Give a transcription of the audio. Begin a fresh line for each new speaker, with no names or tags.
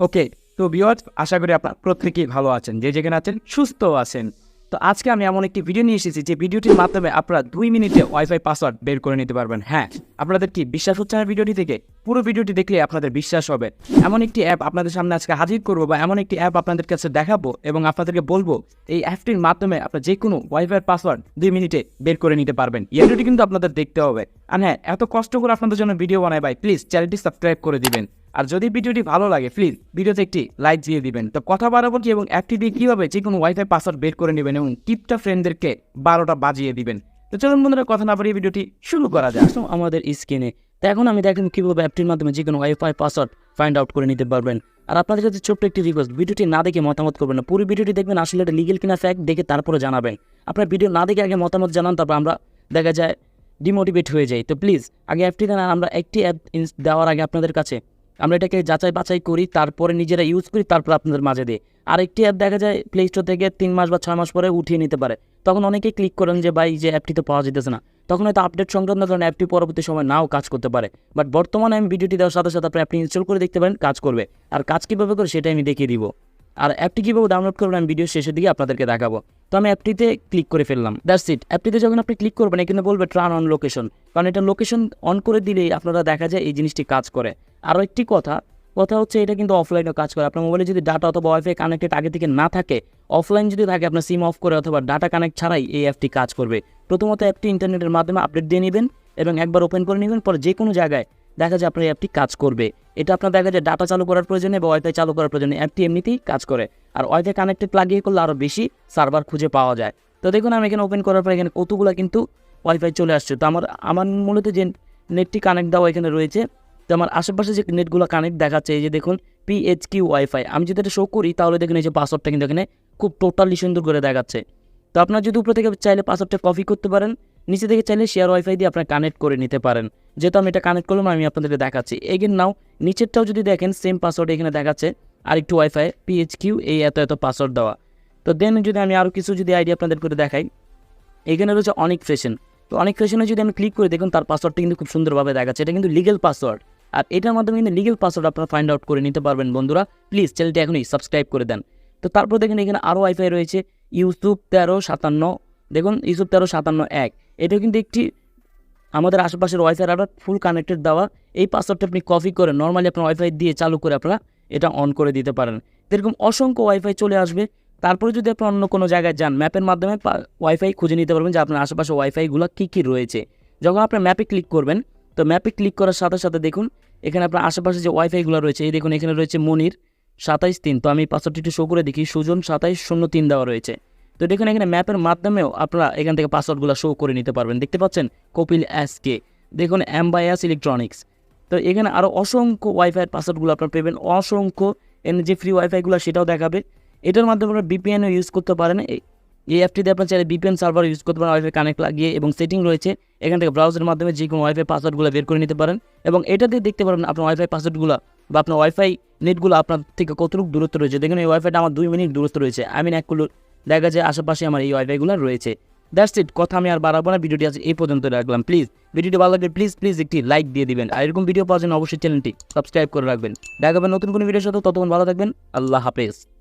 ওকে তো ভিউয়ার্স আশা করি আপনার প্রত্যেকেই ভালো আছেন, যে যেখানে আছেন সুস্থ আছেন। তো আজকে আমি এমন একটি ভিডিও নিয়ে এসেছি, যে ভিডিওটির মাধ্যমে আপনারা দুই মিনিটে ওয়াইফাই পাসওয়ার্ড বের করে নিতে পারবেন। হ্যাঁ আপনাদের কি বিশ্বাস হচ্ছে না ভিডিওটি থেকে পুরো ভিডিওটি দেখলে আপনাদের বিশ্বাস হবে। এমন একটি অ্যাপ আপনাদের সামনে আজকে হাজির করব বা এমন একটি অ্যাপ আপনাদের কাছে দেখাবো এবং আপনাদেরকে বলব, এই অ্যাপটির মাধ্যমে আপনার যে কোনো ওয়াইফাই পাসওয়ার্ড দুই মিনিটে বের করে নিতে পারবেন। ভিডিওটি কিন্তু আপনাদের দেখতে হবে। আর হ্যাঁ এত কষ্ট করে আপনাদের জন্য ভিডিও বানাই ভাই প্লিজ চ্যানেলটি সাবস্ক্রাইব করে দিবেন। আর যদি ভিডিওটি ভালো লাগে প্লিজ ভিডিওতে একটি লাইক দিয়ে দিবেন। তো কথা বাড়াবো কি এবং অ্যাপটি দিয়ে কীভাবে যে কোনো ওয়াইফাই পাসওয়ার্ড বের করে নেবেন এবং টিপটা ফ্রেন্ডদেরকে বারোটা বাজিয়ে দিবেন। তো চলুন বন্ধুরা, কথা না বাড়িয়ে ভিডিওটি শুরু করা যায় আমাদের স্ক্রিনে তো এখন আমি দেখেন কীভাবে অ্যাপটির মাধ্যমে যে কোনো ওয়াইফাই পাসওয়ার্ড ফাইন্ড আউট করে নিতে পারবেন। আর আপনাদের কাছে ছোট্ট একটি রিকোয়েস্ট ভিডিওটি না দেখে মতামত করবেন না। পুরো ভিডিওটি দেখবেন, আসলে এটা লিগেল কিনা ফ্যাক্ট দেখে তারপরে জানাবেন। আপনার ভিডিও না দেখে আগে মতামত জানান, তারপর আমরা দেখা যায় ডিমোটিভেট হয়ে যাই। তো প্লিজ আগে অ্যাপটি দেন আমরা একটি অ্যাপ দেওয়ার আগে আপনাদের কাছে আমরা এটাকে যাচাই বাছাই করি, তারপরে নিজেরা ইউজ করি, তারপর আপনাদের মাঝে দিই। আর একটি অ্যাপ দেখা যায় প্লে স্টোর থেকে তিন মাস বা ছয় মাস পরে উঠিয়ে নিতে পারে। তখন অনেকেই ক্লিক করেন যে, ভাই, যে অ্যাপটি তো পাওয়া যেতেছে না। তখন হয়তো আপডেট সংক্রান্ত কারণে অ্যাপটি পরবর্তী সময় নাও কাজ করতে পারে। বাট বর্তমানে আমি ভিডিওটি দেওয়ার সাথে সাথে আপনি অ্যাপটি ইনস্টল করে দেখতে পারেন, কাজ করবে। আর কাজ কীভাবে করে সেটা আমি দেখিয়ে দিব। আর অ্যাপটি কীভাবে ডাউনলোড করবেন আমি ভিডিও শেষের দিকে আপনাদেরকে দেখাবো। তো আমি অ্যাপটিতে ক্লিক করে ফেললাম। দ্যাটস ইট অ্যাপটিতে যখন আপনি ক্লিক করবেন, এখানে বলবে ট্রান অন লোকেশন কারণ এটা লোকেশন অন করে দিলেই আপনারা দেখা যায় এই জিনিসটি কাজ করে। আরও একটি কথা কথা হচ্ছে এটা কিন্তু অফলাইনেও কাজ করে। আপনার মোবাইলে যদি ডাটা অথবা ওয়াইফাই কানেক্টেড আগে থেকে না থাকে অফলাইন যদি থাকে, আপনার সিম অফ করে অথবা ডাটা কানেক্ট ছাড়াই এই অ্যাপটি কাজ করবে। প্রথমত অ্যাপটি ইন্টারনেটের মাধ্যমে আপডেট দিয়ে নেবেন এবং একবার ওপেন করে নেবেন, পরে যে কোনো জায়গায় দেখা যায় আপনার অ্যাপটি কাজ করবে। এটা আপনার দেখা যায় ডাটা চালু করার প্রয়োজনে বা ওয়াইফাই চালু করার প্রয়োজনে অ্যাপটি এমনিতেই কাজ করে। আর ওয়াইফাই কানেক্টেড লাগিয়ে করলে আরও বেশি সার্ভার খুঁজে পাওয়া যায়। তো দেখুন, আমি এখানে ওপেন করার পর এখানে কতগুলো কিন্তু ওয়াইফাই চলে আসছে। তো আমার আমার মূলত যে নেটটি কানেক্ট দেওয়া এখানে রয়েছে তো আমার আশেপাশে যে নেটগুলো কানেক্ট দেখাচ্ছে, এই যে দেখুন পিএইচ কিউ ওয়াইফাই আমি যদি এটা শো করি, তাহলে দেখুন, এই যে পাসওয়ার্ডটা কিন্তু এখানে খুব টোটালি সুন্দর করে দেখাচ্ছে। তো আপনার যদি উপর থেকে চাইলে পাসওয়ার্ডটা কপি করতে পারেন, নিচে থেকে চাইলে শেয়ার ওয়াইফাই দিয়ে আপনার কানেক্ট করে নিতে পারেন। যেহেতু আমি এটা কানেক্ট করলাম, আমি আপনাদেরকে দেখাচ্ছি। এগেন নাও নিচেরটাও যদি দেখেন সেম পাসওয়ার্ড এখানে দেখাচ্ছে আর একটু ওয়াইফাই পিএইচ কিউ এই এত এত পাসওয়ার্ড দেওয়া। তো দেন যদি আমি আরও কিছু যদি আইডিয়া আপনাদের করে দেখাই, এখানে রয়েছে অনেক ফ্যাশন তো অনেক ফ্যাশনে যদি আমি ক্লিক করে, দেখুন, তার পাসওয়ার্ডটা কিন্তু খুব সুন্দরভাবে দেখাচ্ছে। এটা কিন্তু লিগেল পাসওয়ার্ড আর এটার মাধ্যমে কিন্তু লিগেল পাসওয়ার্ড আপনারা ফাইন্ড আউট করে নিতে পারবেন বন্ধুরা। প্লিজ চ্যানেলটি এখনই সাবস্ক্রাইব করে দেন। তো তারপর দেখেন এখানে আরও ওয়াইফাই রয়েছে ইউসুফ তেরো সাতান্ন। দেখুন ইউসুফ তেরো সাতান্ন এক। এটাও কিন্তু একটি আমাদের আশেপাশের ওয়াইফাই আপনার ফুল কানেক্টেড দেওয়া। এই পাসওয়ার্ডটা আপনি কপি করে নর্মালি আপনার ওয়াইফাই দিয়ে চালু করে আপনারা এটা অন করে দিতে পারেন। এরকম অসংখ্য ওয়াইফাই চলে আসবে। তারপরে যদি আপনি অন্য কোনো জায়গায় যান ম্যাপের মাধ্যমে ওয়াইফাই খুঁজে নিতে পারবেন যে আপনার আশেপাশে ওয়াইফাইগুলো কী কী রয়েছে। যখন আপনার ম্যাপে ক্লিক করবেন তো ম্যাপে ক্লিক করার সাথে সাথে দেখুন, এখানে আপনার আশেপাশে যে ওয়াইফাইগুলো রয়েছে, এই দেখুন এখানে রয়েছে মনির সাতাইশ তিন। তো আমি পাসওয়ার্ডটি একটু শো করে দেখি, সুজন সাতাইশ শূন্য তিন দেওয়া রয়েছে। তো দেখুন এখানে ম্যাপের মাধ্যমেও আপনারা এখান থেকে পাসওয়ার্ডগুলো শো করে নিতে পারবেন। দেখতে পাচ্ছেন? কপিল এস কে দেখুন এস ইলেকট্রনিক্স তো এখানে আরও অসংখ্য ওয়াইফাইয়ের পাসওয়ার্ডগুলো আপনারা পেবেন। অসংখ্য এখানে যে ফ্রি ওয়াইফাইগুলো সেটাও দেখাবে। এটার মাধ্যমে আপনারা বিপিএনও ইউজ করতে পারেন। এই- অ্যাপটিতে আপনার চাইলে বিপিএন সার্ভার ইউজ করতে পারেন ওয়াইফাই কানেক্ট লাগিয়ে এবং সেটিং রয়েছে। এখান থেকে ব্রাউজারের মাধ্যমে যে কোনো ওয়াইফাই পাসওয়ার্ডগুলো বের করে নিতে পারেন এবং এটা দিয়ে দেখতে পারেন আপনার ওয়াইফাই পাসওয়ার্ডগুলো বা আপনার ওয়াইফাই নেটগুলো আপনার থেকে কতটুকু দূরত্ব রয়েছে। দেখুন, এই ওয়াইফাইটা আমার দুই মিনিট দূরত্ব রয়েছে। আই মিন এক কিলো দেখা যায় আশেপাশে আমার এই ওয়াইফাইগুলো রয়েছে। দ্যাটস ইট কথা আমি আর বাড়াবো না। ভিডিওটি আজ এই পর্যন্ত রাখলাম। প্লিজ ভিডিওটি ভালো লাগলে প্লিজ প্লিজ একটি লাইক দিয়ে দিবেন। আর এরকম ভিডিও পাওয়ার জন্য অবশ্যই চ্যানেলটি সাবস্ক্রাইব করে রাখবেন। দেখাবেন নতুন কোনো ভিডিওর সাথে। ততক্ষণ ভালো থাকবেন। আল্লাহ হাফেজ।